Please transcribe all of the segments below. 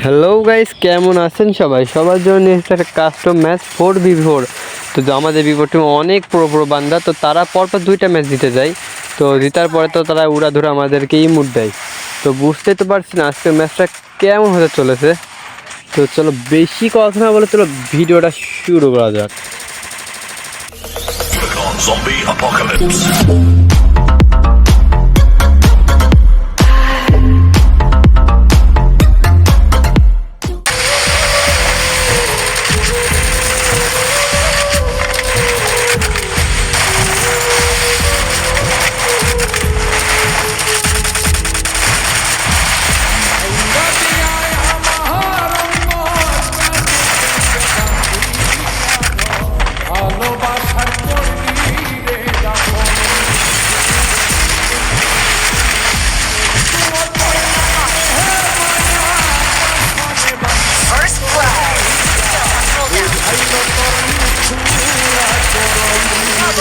Hello guys কেমন আছেন সবাই? সবার জন্য একটা custom match four v four তো আমাদের বিপরীতে অনেক পুরো পুরো বান্দা, তো তারা পরপর দুইটা ম্যাচ জিতে যায়। তো জিতার পরে তো তারা উড়া ধরে আমাদেরকে ইমুট দেয়। তো বুঝতে তো পারছি না আজকের ম্যাচটা কেমন হতে চলেছে। তো চলো বেশি কথা না বলে চলো ভিডিওটা শুরু করা যাক।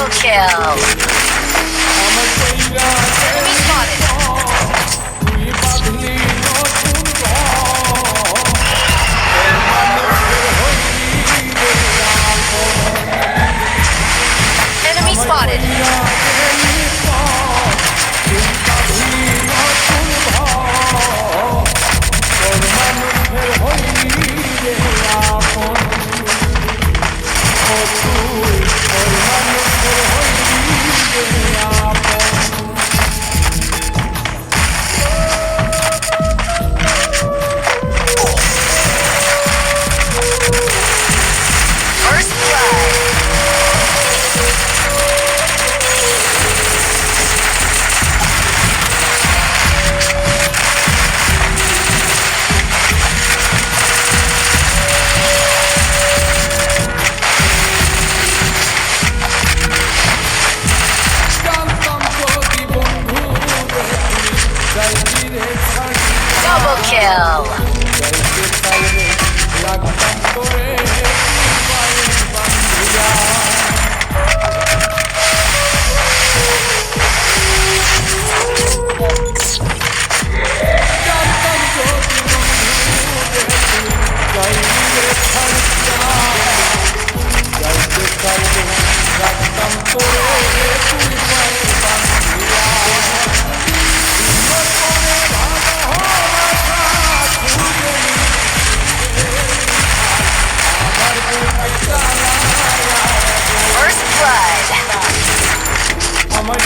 Kill. Blood. আমার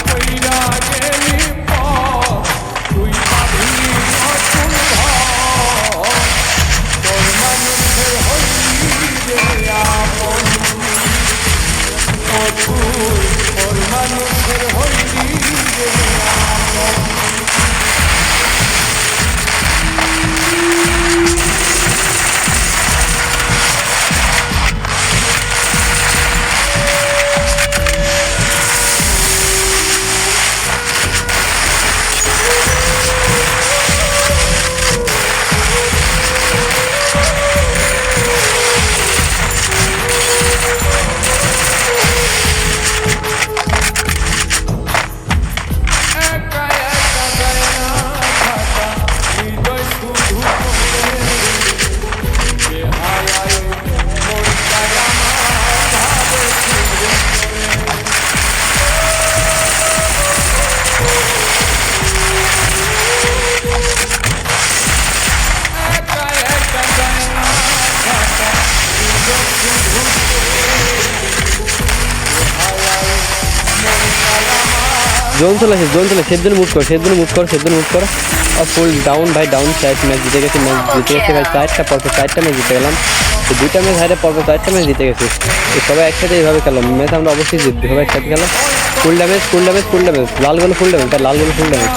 জোন চলে আসে জোন চলে জন্য মুভ কর জন্য মুভ কর জন্য মুভ কর। আর ফুল ডাউন বাই ডাউন চার ম্যাচ জিতে গেছে ম্যাচ জিতে গেছে ভাই চারটা পরপর চারটা ম্যাচ জিতে গেলাম। তো দুইটা ম্যাচ হারে পরপর চারটা ম্যাচ জিতে গেছে। তো সবাই একসাথে এইভাবে খেলাম ম্যাচ আমরা অবশ্যই জিতবো সবাই একসাথে খেলাম full damage full damage full damage লাল গেলো ফুল ড্যামেজ লাল গেলো ফুল ড্যামেজ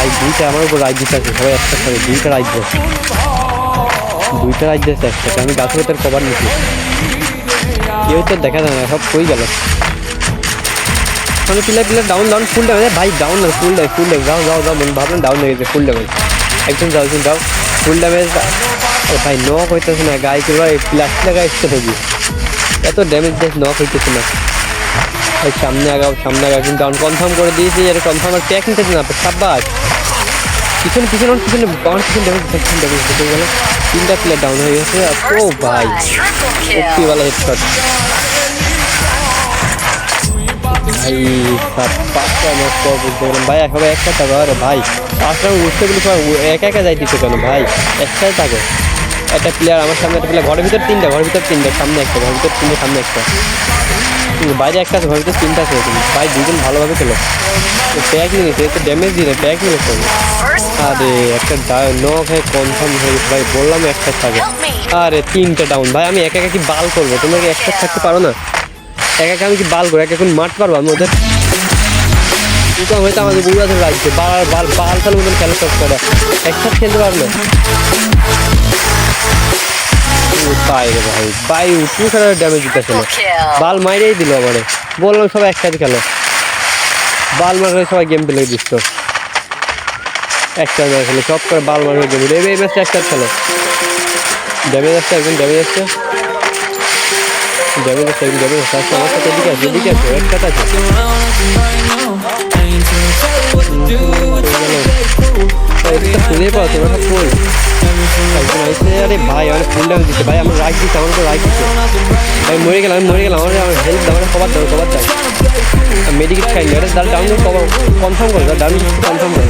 আর দুইটা আমার উপর দিতে আছে সবাই একসাথে দুইটা রাজ্য দুইটা রাজ্য দিচ্ছে একসাথে। আমি গাছের ভেতর কভার নিচ্ছি কেউ তো দেখা যায় না সব কই গেল। মানে pillar pillar down down full damage ভাই ডাউন না ফুল ড্যামেজ ফুল ড্যামেজ যাও যাও যাও মন ভাবলাম ডাউন হয়ে গেছে ফুল ড্যামেজ একদম যাও একদম যাও। ফুল ড্যামেজ ও ভাই নক হইতেছে না গায়ে কি ভাই প্লাস্টিক লাগা এসছে থাকি এত ড্যামেজ দেখ নক হইতেছে না। ভাই সামনে আগাও সামনে আগাও কিন্তু আমি কনফার্ম করে দিয়েছি এটা কনফার্ম আর ট্যাক নিতেছে না সাব্বাস। পিছনে পিছনে আমার পিছনে আমার পিছনে ড্যামেজ পিছনে ড্যামেজ দিতে গেল। তিনটা প্লেয়ার ডাউন হয়ে গেছে ও ভাই kill. वाला হেডশট ভাই পাঁচটা বুঝতে পারলাম ভাই একেবারে একটা থাকো। আরে ভাই পাঁচটা উঠতে উ- একা একা যাইতেছো কেন? ভাই একটাই থাকো। একটা প্লেয়ার আমার সামনে একটা প্লেয়ার ঘরের ভিতর তিনটা ঘরের ভিতর তিনটা সামনে একটা ঘরের ভিতর তিনটে সামনে একটা। বাইরে একটা আছে ঘরের ভিতর তিনটা আছে। ভাই দুজন ভালোভাবে খেলো। প্যাক নিয়ে গেছে একটু ড্যামেজ দিলে প্যাক নিয়ে গেছে আরে একটা নক হয়ে কনফার্ম হয়ে গেছে। ভাই বললাম একটা থাকে। আরে তিনটে ডাউন ভাই আমি একা একা কি বাল করব? তোমরা কি একটা থাকতে পারো না? একা এক আমি কি বাল করে এক এখন মাঠ পারব? আমি ওদের কিন্তু হয়তো আমাদের গুরু আছে লাগছে বাল বাল বাল তাহলে মতন খেলা সব করে একসাথে খেলতে পারবে? না ও, ভাই ভাই উঠু খেলার ড্যামেজ বাল মাইরেই দিল আমারে। বললাম সবাই একসাথে খেলো। বাল মারলে সবাই গেম পেলে দিচ্ছ। একটা ম্যাচ খেলে সব করে বাল মারলে গেম এই ম্যাচটা একটা খেলো। ড্যামেজ আসছে একজন ড্যামেজ আসছে। ড্যামেজ একজন ড্যামেজ আসছে আমার সাথে এদিকে আছে এদিকে আছে এক আছে আইসে আরে ভাই আমার ফুল ড্যামেজ ভাই আমার রাগ দিচ্ছে আমার তো রাগ দিচ্ছে ভাই মরে গেলাম মরে গেলাম আমার আমার হেল্প দাও আমার কবার দাও কবার দাও মেডিকেট খাই আরে তার ডাউন কভার কনফার্ম করে ডাউন কনফার্ম করে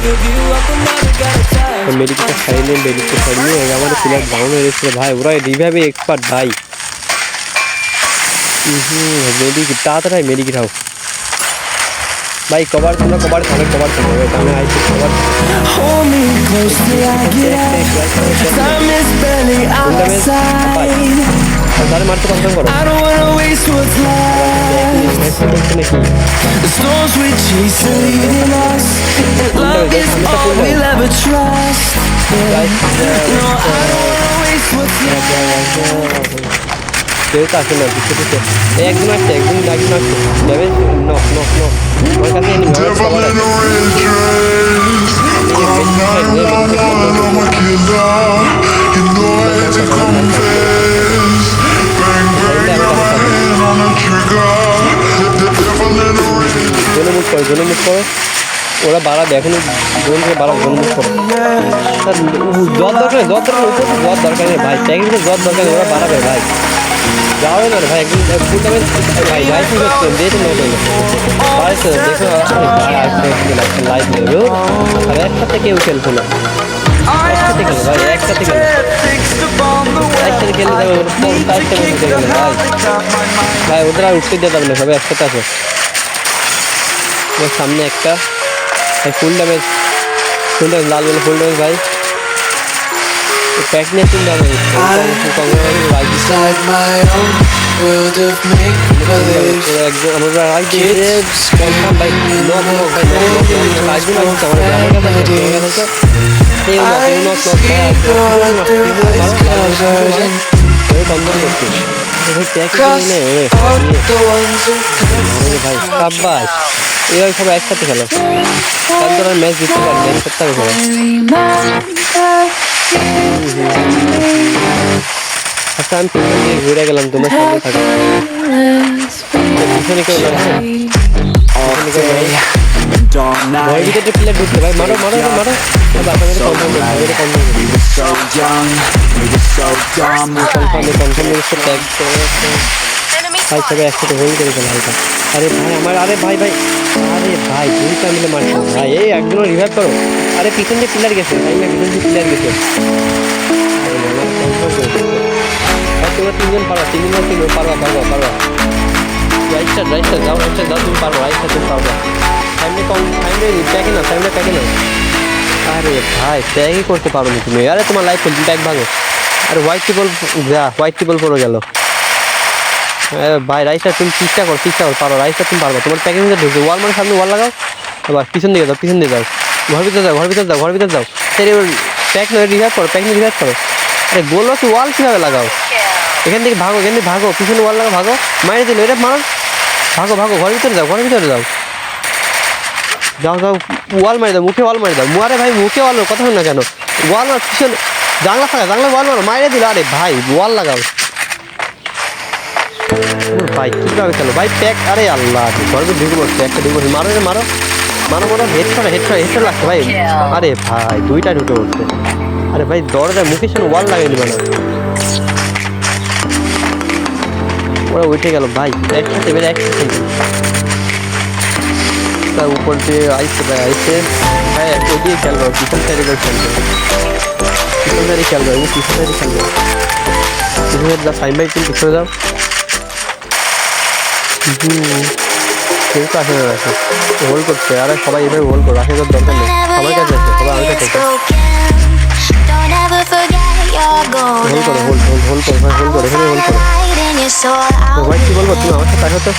মেডিকেটটা খাই নিয়ে মেডিকেট খাই নিয়ে আমার প্লেয়ার ডাউন হয়ে গেছিল ভাই ওরা রিভাইভে এক্সপার্ট ভাই। হুম মেডিকেট তাড়াতাড়ি মেডিকেট হাও ভাই কভার তোমরা কভার খাবে কভার খাবে আমি আইছি cover Hold me close till I get up. Time is barely on our side. তাহলে মারতে কনফার্ম করো I don't wanna waste what's left. Headphone করছে নাকি The storms we chase are leading us. And love is all we'll ever trust. Guys, No, I don't wanna waste what's left. কেউ আসে না দিচ্ছে এই একজন আসছে একজন একজন আসছে ড্যামেজ নক নক নক আমার কাছে এনিমি আমার Devil কভার in আছে a red dress. I'm not running, I'm a killer. You know I had to confess. Bang bang, got my hand on the trigger. The devil in a red dress. জোনে মুখ করো করো ওরা বাড়াবে এখনও zone থেকে বাড়াবে জোনে মুখ করো জ্বর দরকার জ্বর দরকার দরকার ভাই প্যাকেজে জ্বর দরকার ওরা বাড়াবে ভাই যাবে না ভাই একদিন ফুল টাইমে ভাই লাইফ হচ্ছে দিয়েছে ওদের বাড়িতে দেখো লাইফ নেবে আর একসাথে কেউ খেলছে না। একসাথে খেলো ভাই একসাথে খেলো একসাথে খেললে যাবে ওরা চারটে মধ্যে খেলে ভাই। ভাই ওদের আর উঠতে দিয়ে যাবে না সবাই একসাথে আসো। সামনে একটা ফুল ড্যামেজ ফুল ড্যামেজ লাল বলে ফুল ড্যামেজ ভাই। নিয়ে তিন damage Inside my own world of make believe. আমরা কনফার্ম আমার এই এই বন্ধ করতে ভাই সাব্বাস এরা সবাই একসাথে খেলো তারপর ম্যাচ জিততে পারবে একসাথে খেলো আচ্ছা আমি পিছন দিয়ে ঘুরে গেলাম, তোমার সামনে থাকো পিছনে কেউ night. ভিতরে প্লেয়ার ঢুকছে ভাই মারো মারো মারো। মারো বাসাকে কনফার্ম করো কনফার্ম করো. কনফার্মে কনফার্ম ট্যাগ Enemy ভাই, সবাই একসাথে করে আরে ভাই, আমার, আরে ভাই ভাই। আরে ভাই, দুইটা মিলে মারছে। ভাই, এই একজন রিভাইভ করো। আরে পিছন দিয়ে প্লেয়ার গেছে না পিছন দিয়ে প্লেয়ার গেছে। তোমরা তিনজন পারবা, তিনজন তিনজন পারবা পারবা পারবা। রাইটটা রাইটটা যাও রাইটটা যাও, তুমি পারবা রাইটটা তুমি পারবা। সামনে কম সামনে প্যাকে না সামনে প্যাকে না আরে ভাই প্যাকই করতে পারো না তুমি। আরে তোমার লাইফ ব্যাগ ভাঙো। আরে হোয়াইট টিপল যা হোয়াইট টিপল পড়ে গেল। ভাই রাইসটা তুমি চেষ্টা করো চেষ্টা করো, পারো রাইসটা তুমি পারবে। তোমার প্যাকেজ ঢুকছে ওয়াল মানে সামনে ওয়াল লাগাও। এবার পিছন দিকে যাও, পিছন দিয়ে যাও। ঘর ভিতরে যাও ঘর ভিতরে যাও ঘর ভিতরে যাও। সেই প্যাক নয় রিভাইভ করো প্যাক নিয়ে রিভাইভ করো। আরে বলল কি ওয়াল কীভাবে লাগাও? এখান থেকে ভাগো, এখান থেকে ভাগো, পিছনে ওয়াল লাগা ভাগো। মারে দিল, এটা মারো। ভাগো ভাগো ঘর ভিতরে যাও, ঘরের ভিতরে যাও। যাও যাও ওয়াল মারি দাও, মুখে ওয়াল মারি দাও। মুয়ারে ভাই, মুখে ওয়াল কথা হয় না কেন? ওয়াল মার, পিছনে, জানলা ফাঁকা জানলা ওয়াল মারো মাইরে দিল। আরে ভাই ওয়াল লাগাও। ভাই কীভাবে খেলো? ভাই প্যাক আরে আল্লাহ, ঘরে ঢুকে পড়ছে, একটা ঢুকে পড়ছে। মারো রে, মারো। মানো মানো হেডশট হেডশট হেডশট লাগছে ভাই। আরে ভাই দুইটা ঢুকে উঠছে আরে ভাই দরজায় মুখের সামনে ওয়াল লাগাইনি মানে ওরা উঠে গেল ভাই একসাথে বেড়ে একসাথে। তার উপর দিয়ে আইসে ভাই আইসে ভাই ওই দিয়ে খেলব পিছন সাইডে করে খেলবে। পিছন সাইডে খেলবে আমি পিছন সাইডে খেলবে। পিছন সাইডে যা সাইড বাই পিছনে যাও। কেউ তো না আসে হোল করছে, আরে সবাই এভাবে হোল করো আসে দরকার নেই। সবার কাছে আছে, সবাই আমার কাছে আছে। হোল করো. হোল হোল হোল করো ভাই হোল করো এখানে হোল করো। তো ভাই, কি বলব, তুমি আমার সাথে আসো তো?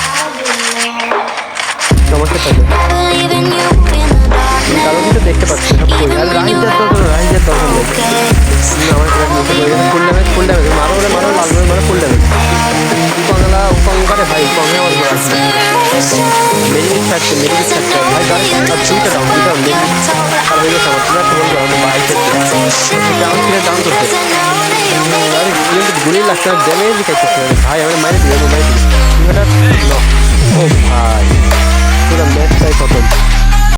তো আমার সাথে আসো কারও. কিছু দেখতে পাচ্ছি সব কই? আর যার দরকার রাইজ দরকার নেই। আমার ফুল ড্যামেজ ফুল ড্যামেজ মারো মারো, লাল মারো, ফুল ড্যামেজ মেডিকেট থাকছে মেডিকেট থাকছে ভাই তার ছুটে দাও ছুটে দাও মেডিকেট আর হয়ে গেছে আমার তোমরা কেমন যাও আমি বাইক ডাউন ফিরে ডাউন করতে আরে কিন্তু গুলি লাগছে না ড্যামেজ খাইতেছে ভাই আমার মারি দিবে মারি দিবে ও ভাই পুরো ম্যাচটাই খতম